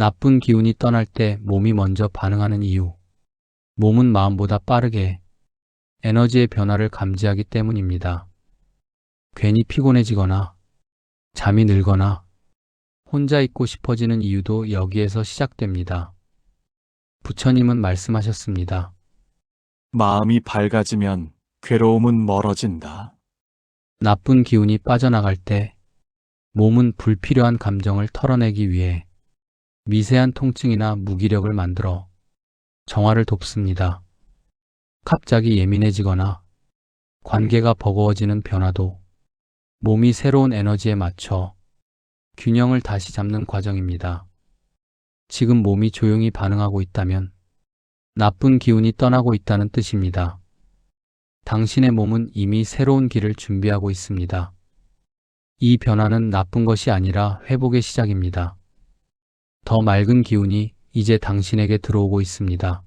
나쁜 기운이 떠날 때 몸이 먼저 반응하는 이유. 몸은 마음보다 빠르게 에너지의 변화를 감지하기 때문입니다. 괜히 피곤해지거나 잠이 늘거나 혼자 있고 싶어지는 이유도 여기에서 시작됩니다. 부처님은 말씀하셨습니다. 마음이 밝아지면 괴로움은 멀어진다. 나쁜 기운이 빠져나갈 때 몸은 불필요한 감정을 털어내기 위해 미세한 통증이나 무기력을 만들어 정화를 돕습니다. 갑자기 예민해지거나 관계가 버거워지는 변화도 몸이 새로운 에너지에 맞춰 균형을 다시 잡는 과정입니다. 지금 몸이 조용히 반응하고 있다면 나쁜 기운이 떠나고 있다는 뜻입니다. 당신의 몸은 이미 새로운 길을 준비하고 있습니다. 이 변화는 나쁜 것이 아니라 회복의 시작입니다. 더 맑은 기운이 이제 당신에게 들어오고 있습니다.